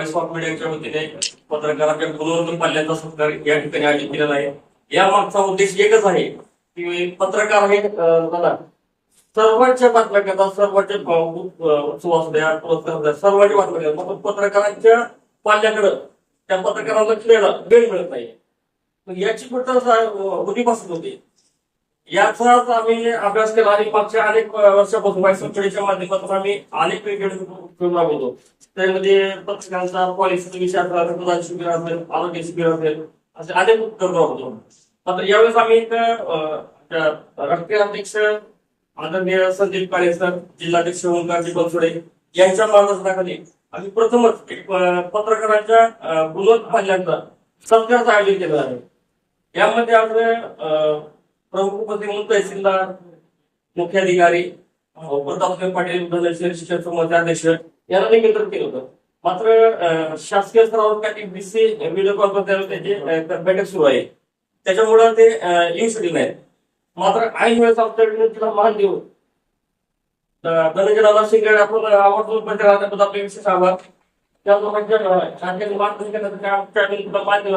Voice of मीडियाच्या वतीने पत्रकाराच्या गुणवत्ता पाल्याचा सत्कार या ठिकाणी आयोजित केलेला आहे. या मागचा उद्देश एकच आहे की पत्रकार हे बघा सर्वांच्या बातम्या करतात सर्वांचे भाव- उत्सव असू द्या पुरस्कार द्या सर्वांच्या बातम्या करतात पत्रकारांच्या पाल्याकडं त्या पत्रकाराला खेळायला वेळ मिळत नाही. याची कुठं उदीपासून होती? याचाच आम्ही अभ्यास केला आणि मागच्या अनेक वर्षापासून वायसंकडीच्या माध्यमातून आम्ही अनेक वेगवेगळे उपक्रम राबवतो. त्यामध्ये पत्रकारांचा पॉलिसीचा विचार असेल रक्तदान शिबिर असेल आरोग्य शिबिर असेल असे अनेक उपक्रम राबवतो. आता यावेळेस आम्ही एक राष्ट्रीय अध्यक्ष आदरणीय संदीप काळे सर जिल्हाध्यक्ष ओंकारजी बनसोडे यांच्या मार्गदर्शनाखाली आम्ही प्रथमच पत्रकारांच्या गुणवत्ता पाल्यांचा सत्कारचं आयोजन केलं आहे. यामध्ये आपलं प्रमुख उपस्थित म्हणून तहसीलदार मुख्याधिकारी प्रतापसिंह पाटील धनश्री शिक्षण समाजाचे अध्यक्ष यांना निमंत्रण केलं होतं. मात्र शासकीय स्तरावर काही बीसी व्हिडिओ कॉन्फरन्स त्याची बैठक सुरू आहे. त्याच्यामुळे ते येऊ शकले नाहीत. मात्र ऐन वेळेस आमच्या विनंतीला मान देऊ अं, धनंजय दादा शिंगडे आपण आवर्जून पत्रकाराबद्दल आपले विशेष आभार. त्या लोकांच्या अं, शासकीय मार्गदर्शन करण्यासाठी आमच्या मान दिला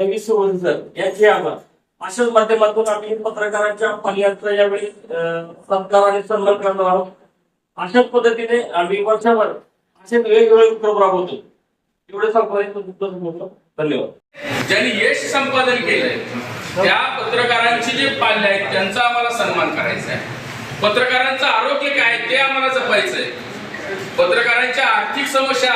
रवी सुवर्ण सर यांचे आभार. अशाच माध्यमातून आम्ही पत्रकारांच्या पाल्याचा यावेळी अं, सत्कार आणि सन्मान करणार आहोत. अशाच पद्धतीने आम्ही वर्षभर असे वेगवेगळे उपक्रम राबवतो. एवढे सांगतो धन्यवाद. ज्यांनी यश संपादन केलंय त्या पत्रकारांचे जे पाल्य आहेत त्यांचा आम्हाला सन्मान करायचा आहे. पत्रकारांचं आरोग्य काय आहे ते आम्हाला जपायचंय. पत्रकारांच्या आर्थिक समस्या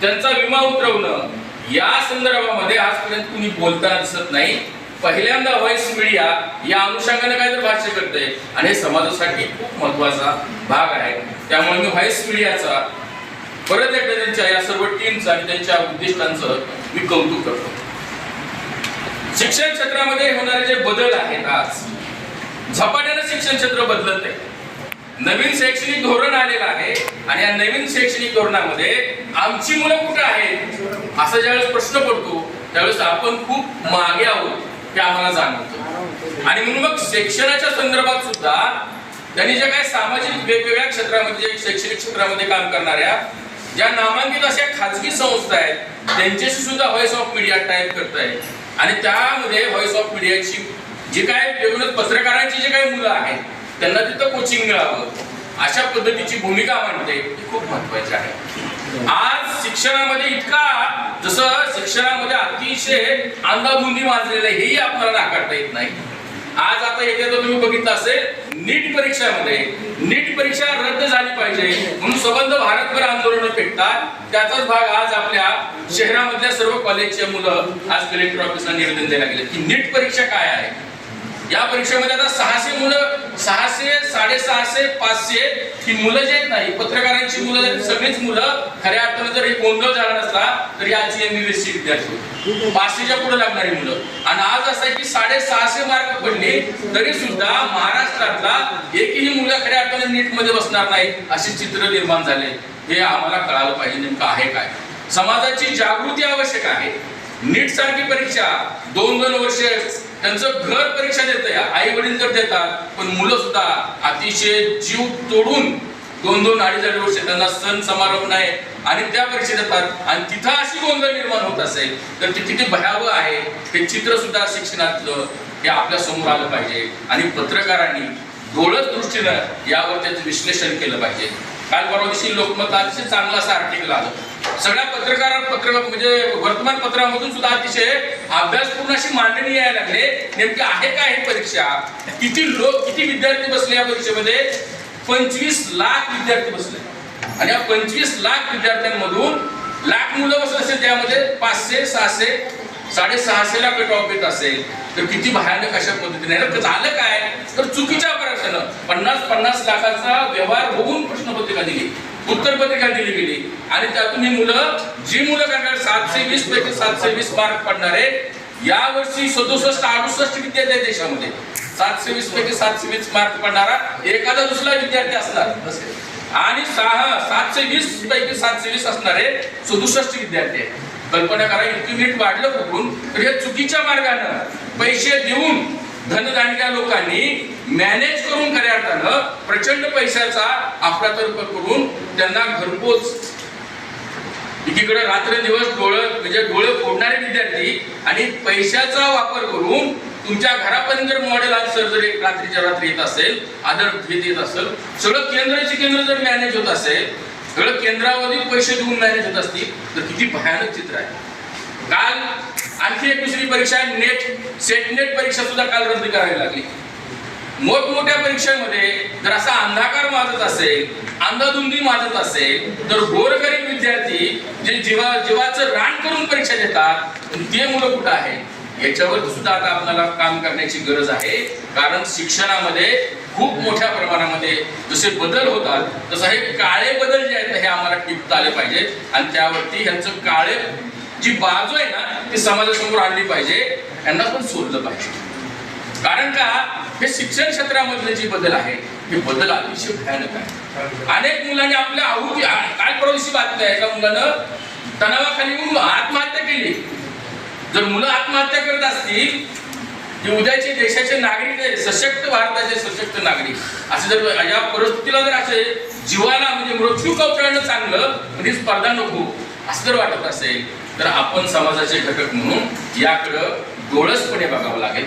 त्यांचा विमा उतरवणं या संदर्भामध्ये आजपर्यंत कुणी बोलता दिसत नाही. पहिल्यांदा व्हॉइस मीडिया या अनुषंगाने काहीतरी भाष्य करते आणि हे समाजासाठी खूप महत्त्वाचा भाग आहे. त्यामुळे मी व्हॉइस मीडियाचा परत एकदा त्यांच्या या सर्व टीमचं आणि त्यांच्या उद्दिष्टांचं मी कौतुक करतो. शिक्षण क्षेत्रामध्ये होणारे जे बदल आहेत आज झपाट्याने शिक्षण क्षेत्र बदलत आहे नवीन शैक्षणिक धोरण आलेलं आहे आणि या नवीन शैक्षणिक धोरणामध्ये आमची मुलं कुठं आहेत? असा ज्यावेळेस प्रश्न पडतो त्यावेळेस आपण खूप मागे आहोत. हे आम्हाला जाणवतं. आणि म्हणून मग शिक्षणाच्या संदर्भात सुद्धा त्यांनी ज्या काही सामाजिक वेगवेगळ्या क्षेत्रामध्ये शैक्षणिक क्षेत्रामध्ये काम करणाऱ्या ज्या नामांकित अशा खाजगी संस्था आहेत त्यांच्याशी सुद्धा व्हॉइस ऑफ मीडिया टाईप करत आणि त्यामध्ये व्हॉइस ऑफ मीडियाची जी काय वेगवेगळ्या पत्रकारांची जी काही मुलं आहेत त्यांना तिथं कोचिंग मिळावं. अशा पद्धतीची भूमिका मांडते ही खूप महत्वाची आहे. आज शिक्षणामध्ये इतका जसं शिक्षणामध्ये अतिशय अंधाधुंदी माजलेलं आहे हेही आपल्याला नाकारता येत नाही. आज आता येते तर तुम्ही बघितलं असेल नीट परीक्षामध्ये नीट परीक्षा रद्द झाली पाहिजे म्हणून सबंध भारतभर आंदोलन पेटतात. त्याचाच भाग आज आपल्या शहरामधल्या सर्व कॉलेजचे मुलं आज कलेक्टर ऑफिसला निवेदन द्यायला गेले की नीट परीक्षा काय आहे? या परीक्षेमध्ये आता सहाशे मुलं सहाशे साडेसहाशे पाचशे ही मुलं जे नाही पत्रकारांची मुलं जर सगळीच मुलं खऱ्या अर्थानं जर गोंधळ झाला नसला तर ही आजची एम ची विद्यार्थी होती. पाचशेच्या पुढे लागणारी मुलं. आणि आज असं आहे की साडेसहाशे मार्क पडले तरी सुद्धा महाराष्ट्रातला एकही मुलं खऱ्या अर्थानं नीटमध्ये बसणार नाही असे चित्र निर्माण झाले. हे आम्हाला कळालं पाहिजे नेमकं आहे काय. समाजाची जागृती आवश्यक आहे. नीट सारखी परीक्षा दोन दोन वर्ष त्यांचं घर परीक्षा देत आई वडील तर देतात पण मुलं सुद्धा अतिशय जीव तोडून दोन दोन अडीच अडीच वर्ष त्यांना सण समारंभ नाही आणि त्या परीक्षा देतात आणि तिथं अशी गोंधळ निर्माण होत असेल तर ते किती भयावह आहे. हे चित्र सुद्धा शिक्षणातलं हे आपल्यासमोर आलं पाहिजे. आणि पत्रकारांनी डोळस दृष्टीनं यावर त्याचं विश्लेषण केलं पाहिजे. काल परवा दिवशी लोकमत अतिशय चांगलं असं आर्टिकल आलं सगळ्या पत्रकार पत्र म्हणजे वर्तमानपत्रामधून सुद्धा अतिशय अभ्यासपूर्ण अशी मांडणी यायला लागले. नेमकी आहे काय ही परीक्षा? किती लोक किती विद्यार्थी बसले या परीक्षेमध्ये? पंचवीस लाख विद्यार्थी बसले. आणि या पंचवीस लाख विद्यार्थ्यांमधून लाख मुलं बसले असेल त्यामध्ये पाचशे सहाशे साडेसहाशे ला कट ऑफ येत असेल. तर किती भयानक अशा पद्धतीने. झालं काय? तर चुकीच्या प्रश्न पन्नास पन्नास लाखाचा व्यवहार होऊन प्रश्नपत्रिका दिली उत्तरपत्रिका दिली गेली? आणि त्यातून ही मुलं जी मुलं करणार सातशे वीस पैकी सातशे वीस मार्क पडणारे या वर्षी सदुसष्ट अडुसष्ट विद्यार्थी आहे देशामध्ये. सातशे वीस पैकी सातशे वीस मार्क पडणारा एखादा दुसरा विद्यार्थी असणार. आणि सहा सातशे वीस पैकी सातशे वीस असणारे सदुसष्ट विद्यार्थी आहेत. कल्पना करा इतकी नीट वाढलं कुठून तर हे चुकीच्या मार्गानं पैसे देऊन धनदांडग्या लोकांनी मॅनेज करून खऱ्या अर्थानं प्रचंड पैशाचा अफरातर्फ करून त्यांना घरपोच. एकीकडे रात्र दिवस डोळं म्हणजे डोळं फोडणारे विद्यार्थी आणि पैशाचा वापर करून तुमच्या घरापर्यंत जर मॉडेल आज सर जर एक रात्रीच्या रात्री येत असेल आदर घेत येत असेल सगळं केंद्राचे केंद्र जर मॅनेज होत असेल सगळं केंद्रावरती पैसे देऊन मॅनेज होत असतील तर किती भयानक चित्र आहे. काल आणखी एक दुसरी परीक्षा नेट सेट नेट परीक्षा सुद्धा काल रद्द करावी लागली. मोठमोठ्या परीक्षेमध्ये जर असा अंधाकार माजत असेल अंधाधुंदी माजत असेल तर गोरगरीब विद्यार्थी जे जीवा जीवाचं रान करून परीक्षा देतात ते मुलं कुठं आहे याच्यावर सुद्धा आता आपल्याला काम करण्याची गरज आहे. कारण शिक्षणामध्ये खूप मोठ्या प्रमाणामध्ये जसे बदल होतात तसं हे काळे बदल जे आहेत हे आम्हाला टिपता आले पाहिजेत. आणि त्यावरती ह्यांचं काळे जी बाजू आहे ना ती समाजासमोर आणली पाहिजे यांना पण सोडलं पाहिजे. कारण का हे शिक्षण क्षेत्रामधले जे बदल आहे हे बदल अतिशय भयानक आहे. अनेक मुलांनी आपल्या आहुती काय परवाशी बातमी आहे एका मुलानं तणावाखाली येऊन आत्महत्या केली. जर मुलं आत्महत्या करत असतील की उद्याचे देशाचे नागरिक आहे सशक्त भारताचे सशक्त नागरिक असे जर या परिस्थितीला जर असे जीवाला म्हणजे मृत्यू कवटाळणं चांगलं म्हणजे स्पर्धा नको असं जर वाटत असेल तर आपण समाजाचे घटक म्हणून याकडं डोळसपणे बघावं लागेल.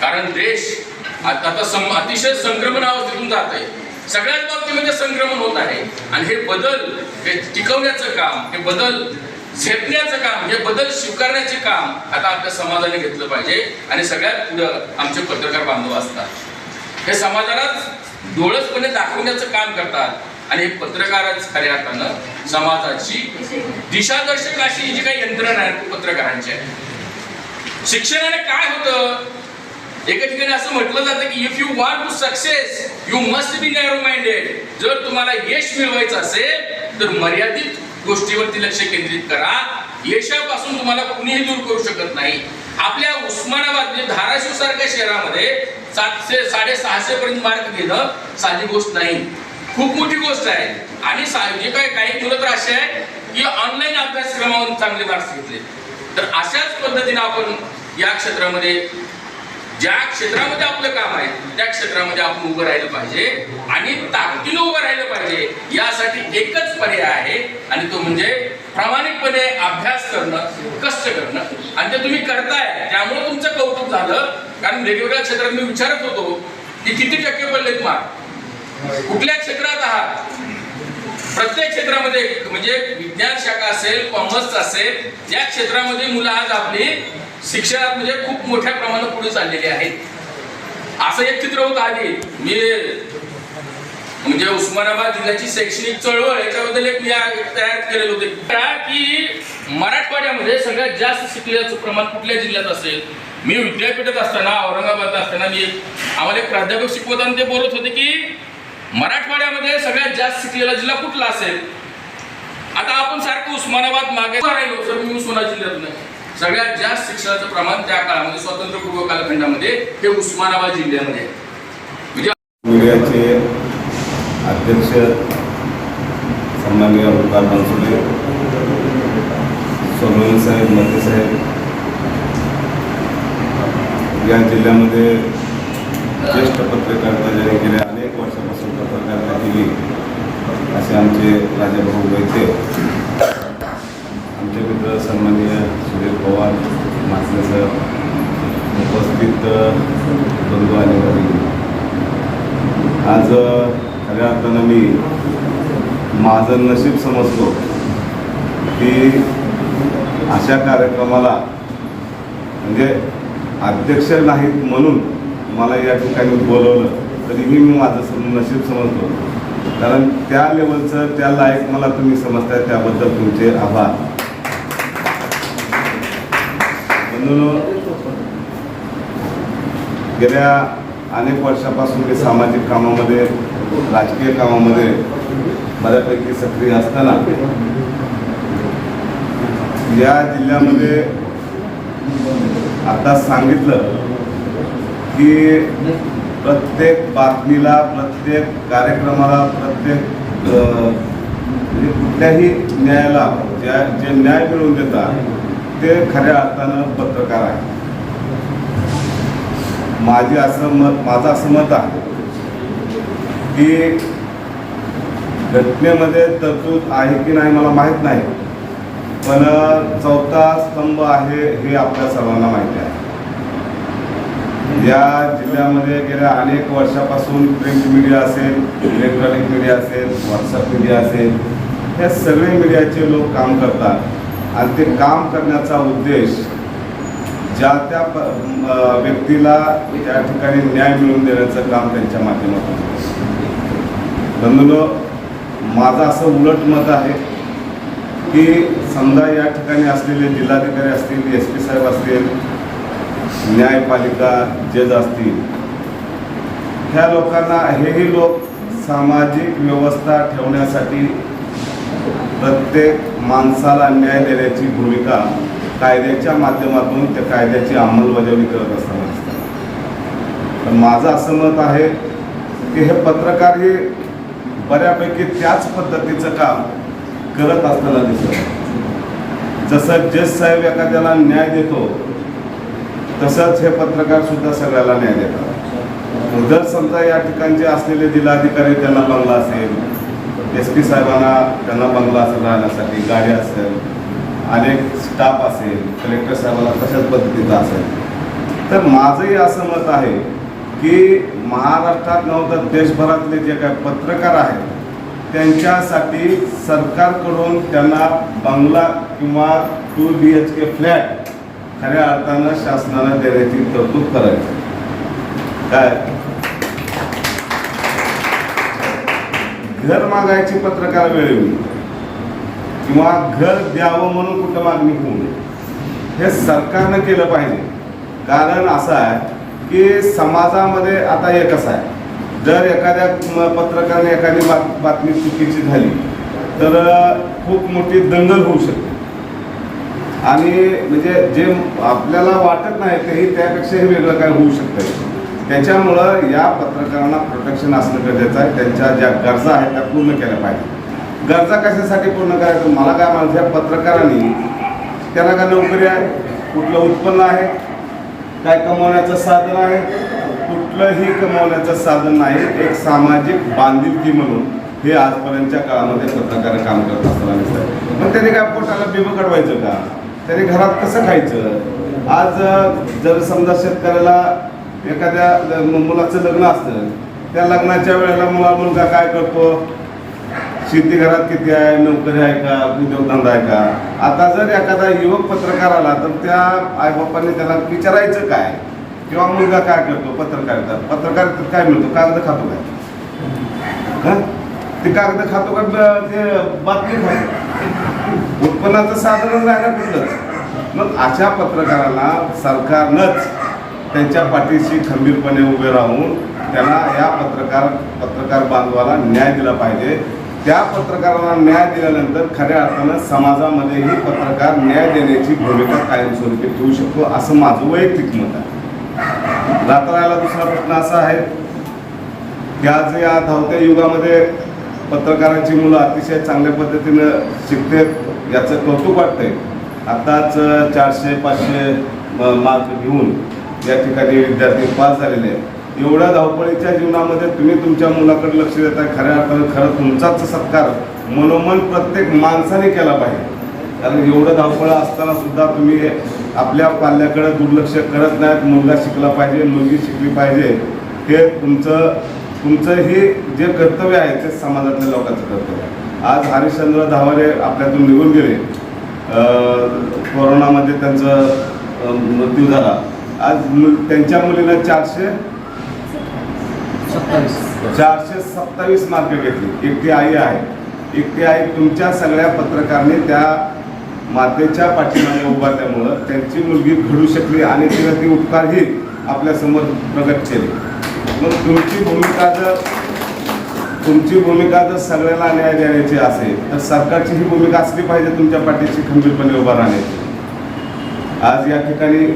कारण देश आता आता सं- अतिशय संक्रमण अवस्थेतून जात आहे. सगळ्याच बाबतीमध्ये संक्रमण होत आहे. आणि हे बदल हे टिकवण्याचं काम हे बदल झेपण्याचं काम हे बदल स्वीकारण्याचे काम आता आपल्या समाजाने घेतलं पाहिजे. आणि सगळ्यात पुढं आमचे पत्रकार बांधव असतात. हे समाजालाच डोळसपणे दाखवण्याचं काम करतात. आणि पत्रकारच खऱ्या अर्थानं समाजाची दिशादर्शक अशी जी काही यंत्रणा आहे पत्रकारांची आहे शिक्षणाने काय होतं? एका ठिकाणी असं म्हटलं जातं की if you want to success you must be narrow minded जर तुम्हाला यश मिळवायचं असेल तर मर्यादित गोष्टीवरती लक्ष केंद्रित करा. यशापासून तुम्हाला कुणीही दूर करू शकत नाही. आपल्या उस्मानाबाद म्हणजे धाराशिव सारख्या शहरामध्ये सातशे साडेसहाशे पर्यंत मार्क घेणं साधी गोष्ट नाही. खूप मोठी गोष्ट आहे. आणि जे काय काही मुलं तर असे आहे की ऑनलाईन अभ्यासक्रमावरून चांगले मार्क्स घेतले. तर अशाच पद्धतीने आपण या क्षेत्रामध्ये ज्या क्षेत्रामध्ये आपलं काम आहे त्या क्षेत्रामध्ये आपण उभं राहिलं पाहिजे आणि ताकदीनं उभं राहिलं पाहिजे यासाठी एकच पर्याय आहे आणि तो म्हणजे प्रामाणिकपणे अभ्यास करणं कष्ट करणं. आणि ते तुम्ही करताय त्यामुळे तुमचं कौतुक झालं. कारण वेगवेगळ्या क्षेत्रात मी विचारत होतो की किती टक्के पडलेत मार्क कुठल्या क्षेत्रात आहात? प्रत्येक क्षेत्रामध्ये म्हणजे विज्ञान शाखा असेल कॉमर्स असेल या क्षेत्रामध्ये मुलं आज आपली शिक्षणात म्हणजे खूप मोठ्या प्रमाणात पुढे चाललेली आहेत असं एक चित्र होतं आधी. मी म्हणजे उस्मानाबाद जिल्ह्याची शैक्षणिक चळवळ याच्याबद्दल एक मी तयार केलेले होते. त्या की मराठवाड्यामध्ये सगळ्यात जास्त शिकल्याचं प्रमाण कुठल्या जिल्ह्यात असेल? मी विद्यापीठात असताना औरंगाबाद असताना मी आम्हाला एक प्राध्यापक शिकवताना ते बोलत होते की मराठवाड्यामध्ये सगळ्यात जास्त शिकलेला जिल्हा कुठला असेल? आता आपण सारखं उस्मानाबाद मागे राहिलो सर मी उस्मानाबाद जिल्ह्यातून. सगळ्यात जास्त शिक्षणाचं प्रमाण त्या काळामध्ये स्वातंत्र्यपूर्व कालखंडामध्ये हे उस्मानाबाद जिल्ह्यामध्ये म्हणजे मीडियाचे अध्यक्ष सन्माननीय ओंकार बनसुले सोनवणे साहेब मंत्री साहेब या जिल्ह्यामध्ये ज्येष्ठ पत्रकारिता ज्यांनी गेल्या अनेक वर्षापासून पत्रकारिता केली. असे आमचे राजाभाऊ वैद्य आमचे मित्र सन्माननीय सुधीर पवार मासले सर उपस्थित बंधू आणि आज खऱ्या अर्थानं मी माझं नशीब समजतो की अशा कार्यक्रमाला म्हणजे अध्यक्ष नाहीत म्हणून मला या ठिकाणी बोलवलं. तरीही मी माझं सम- नशीब समजतो कारण त्या लेवलचं त्या लायक मला तुम्ही समजताय त्याबद्दल तुमचे आभार. म्हणून गेल्या अनेक वर्षापासून मी सामाजिक कामामध्ये राजकीय कामामध्ये बऱ्यापैकी सक्रिय असताना या जिल्ह्यामध्ये आता सांगितलं की प्रत्येक बातमीला प्रत्येक कार्यक्रमाला प्रत्येक म्हणजे कुठल्याही न्यायाला ज्या जे न्याय मिळवून देतात ते खऱ्या अर्थानं पत्रकार आहे माझी असं मत माझं असं मत आहे की घटनेमध्ये तरतूद आहे की नाही मला माहीत नाही पण चौथा स्तंभ आहे हे आपल्या सर्वांना माहिती आहे. या जिल्ह्यामध्ये गेल्या अनेक वर्षापासून प्रिंट मीडिया असेल इलेक्ट्रॉनिक मीडिया असेल व्हॉट्सअप मीडिया असेल या सगळे मीडियाचे लोक काम करतात आणि ते काम करण्याचा उद्देश ज्या त्या प- व्यक्तीला त्या ठिकाणी न्याय मिळवून देण्याचं काम त्यांच्या माध्यमातून होतं. माझं असं उलट मत आहे की समजा या ठिकाणी असलेले जिल्हाधिकारी असतील एस पी साहेब असतील न्यायपालिका जज असतील ह्या लोकांना हेही लोक सामाजिक व्यवस्था ठेवण्यासाठी प्रत्येक माणसाला न्याय देण्याची भूमिका कायद्याच्या माध्यमातून त्या कायद्याची अंमलबजावणी करत असताना दिसतात. तर माझं असं मत आहे की हे पत्रकार हे बऱ्यापैकी त्याच पद्धतीचं काम करत असताना दिसत जसं जज साहेब एखाद्याला न्याय देतो तसंच हे पत्रकार सुद्धा सगळ्याला न्याय देतात. जर समजा या ठिकाणचे असलेले जिल्हाधिकारी त्यांना बंगला असेल एस पी साहेबांना त्यांना बंगला असेल राहण्यासाठी गाडी असेल अनेक स्टाफ असेल कलेक्टर साहेबांना तशाच पद्धतीचा असेल. तर माझंही असं मत आहे की महाराष्ट्रात नव्हतं देशभरातले जे काय पत्रकार आहेत त्यांच्यासाठी सरकारकडून त्यांना बंगला किंवा two B H K flat खऱ्या अर्थानं शासनाला देण्याची तरतूद करायची काय? घर मागायची पत्रकार वेळेवर किंवा घर द्यावं म्हणून कुठं मागणी होऊ नये. हे सरकारनं केलं पाहिजे. कारण असं आहे की समाजामध्ये आता एक असं आहे. जर एखाद्या पत्रकाराने एखादी बात बातमी चुकीची झाली तर खूप मोठी दंगल होऊ शकते. आणि म्हणजे जे आपल्याला वाटत नाही तेही त्यापेक्षाही वेगळं काय होऊ शकतं त्याच्यामुळं या पत्रकारांना प्रोटेक्शन असणं गरजेचं आहे. त्यांच्या ज्या गरजा आहेत त्या पूर्ण केल्या पाहिजे गरजा कशासाठी पूर्ण करायचं? मला काय म्हणायचं? या पत्रकारांनी त्याला काय नोकरी आहे? कुठलं उत्पन्न आहे? काय कमवण्याचं साधन आहे? कुठलंही कमवण्याचं साधन नाही. एक सामाजिक बांधिलकी म्हणून हे आजपर्यंतच्या काळामध्ये पत्रकार काम करत असताना दिसतात पण त्याने काय पोटाला बिबं कडवायचं का? त्याने घरात कसं खायचं? आज जर समजा शेतकऱ्याला एखाद्या मुलाचं लग्न असतं त्या लग्नाच्या वेळेला मुला मुलगा काय करतो? शेती घरात किती आहे? नोकरी आहे का? उद्योगधंदा आहे का? आता जर एखादा युवक पत्रकार आला तर त्या आईबापांनी त्याला विचारायचं काय? किंवा मुलगा काय करतो पत्रकारिता? पत्रकारितेत काय मिळतो? कागद खातो काय ते कागद खातो का? ते बातमी खातो. उत्पन्नाचं साधनच राहायला ना मग अशा पत्रकारांना सरकारनंच त्यांच्या पाठीशी खंबीरपणे उभे राहून त्यांना या पत्रकार पत्रकार बांधवाला न्याय दिला पाहिजे. त्या पत्रकारांना न्याय दिल्यानंतर खऱ्या अर्थानं समाजामध्येही पत्रकार न्याय देण्याची भूमिका कायमस्वरूपी ठेवू शकतो असं माझं वैयक्तिक मत आहे. राहिला दुसरा प्रश्न असा आहे की आज या धावत्या युगामध्ये पत्रकारांची मुलं अतिशय चांगल्या पद्धतीनं शिकतात याचं कौतुक वाटतंय. आत्ताच चारशे पाचशे मार्क घेऊन या ठिकाणी विद्यार्थी पास झालेले आहेत. एवढ्या धावपळीच्या जीवनामध्ये तुम्ही तुमच्या मुलाकडे लक्ष देताय खऱ्या अर्थानं खरं तुमचाच सत्कार मनोमन प्रत्येक माणसाने केला पाहिजे. कारण एवढं धावपळ असताना सुद्धा तुम्ही आपल्या पाल्याकडे दुर्लक्ष करत नाहीत. मुलगा शिकला पाहिजे मुलगी शिकली पाहिजे. हे तुमचं तुमचं हे जे कर्तव्य आहे ते समाजातल्या लोकांचं कर्तव्य आहे. आज हरिश्चंद्र धावारे आपल्यातून निघून गेले. कोरोनामध्ये त्यांचं मृत्यू झाला. आज त्यांच्या मुलीनं चारशे चारशे सत्तावीस मार्क घेतली. एकटी आई आहे. एकटी आई तुमच्या सगळ्या पत्रकारने त्या मातेच्या पाठीमागे उभारल्यामुळं त्यांची मुलगी घडू शकली आणि तिला ती उपकारही आपल्यासमोर प्रगट केले. मग तुमची भूमिका जर तुमची भूमिका जर सगळ्याला न्याय देण्याची असेल तर सरकारची ही भूमिका असली पाहिजे तुमच्या पाठीशी खंबीरपणे उभा राहण्याची. आज या ठिकाणी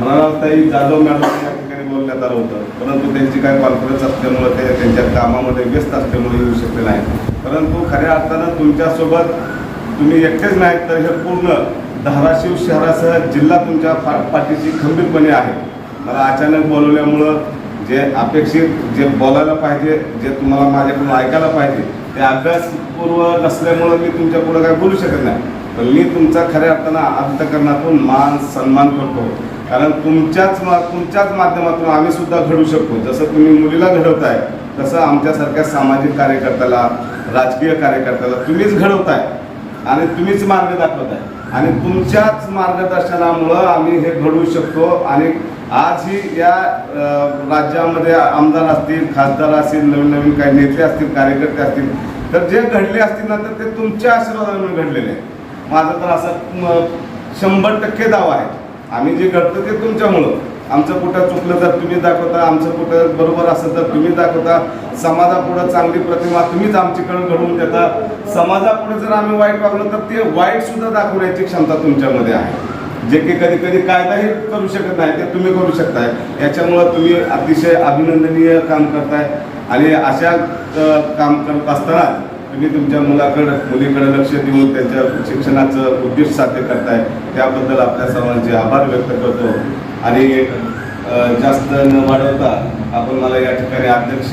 मनाताई जाधव मॅडम या ठिकाणी बोलण्यात आलं होतं. परंतु त्यांची काय कॉन्फरन्स असल्यामुळे ते त्यांच्या कामामध्ये व्यस्त असल्यामुळे येऊ शकले नाही परंतु खऱ्या अर्थानं तुमच्यासोबत तुम्ही एकटेच नाहीत तर हे पूर्ण धाराशिव शहरासह जिल्हा तुमच्या पा पाठीशी खंबीरपणे आहे. मला अचानक बोलवल्यामुळं जे अपेक्षित जे बोलायला पाहिजे जे तुम्हाला माझ्याकडून ऐकायला पाहिजे ते अभ्यासपूर्व नसल्यामुळं मी तुमच्या पुढं काय बोलू शकत नाही. पण मी तुमचा खऱ्या अर्थानं अंतकरणातून मान सन्मान करतो. कारण तुमच्याच मा तुमच्याच माध्यमातून आम्ही सुद्धा घडू शकतो. जसं तुम्ही मुलीला घडवताय तसं आमच्यासारख्या सामाजिक कार्यकर्त्याला राजकीय कार्यकर्त्याला तुम्हीच घडवताय आणि तुम्हीच मार्ग दाखवताय. आणि तुमच्याच मार्गदर्शनामुळं आम्ही हे घडवू शकतो आणि आज ही या राज्यामध्ये आमदार असतील खासदार असतील नवीन नवीन काही नेते असतील कार्यकर्ते असतील तर जे घडले असतील ना तर ते तुमच्या आशीर्वादाने घडलेले आहे माझा तर असा शंभर टक्के दावा आहे. आम्ही जे घडतं ते तुमच्यामुळं. आमचं कुठं चुकलं तर तुम्ही दाखवता आमचं कुठं बरोबर असेल तर तुम्ही दाखवता. समाजापुढं चांगली प्रतिमा तुम्हीच आमच्याकडून घडवून देता. समाजापुढे जर आम्ही वाईट वागलो तर ते वाईटसुद्धा दाखवण्याची क्षमता तुमच्यामध्ये आहे. जे की कधी कधी कायदाही करू शकत नाही ते तुम्ही करू शकताय. याच्यामुळं तुम्ही अतिशय अभिनंदनीय काम करताय. आणि अशा काम करत असताना तुम्ही तुमच्या मुलाकडं मुलीकडे लक्ष देऊन त्यांच्या शिक्षणाचं उद्दिष्ट साध्य करताय. त्याबद्दल आपल्या सर्वांचे आभार व्यक्त करतो. आणि जास्त न वाढवता आपण मला या ठिकाणी अध्यक्ष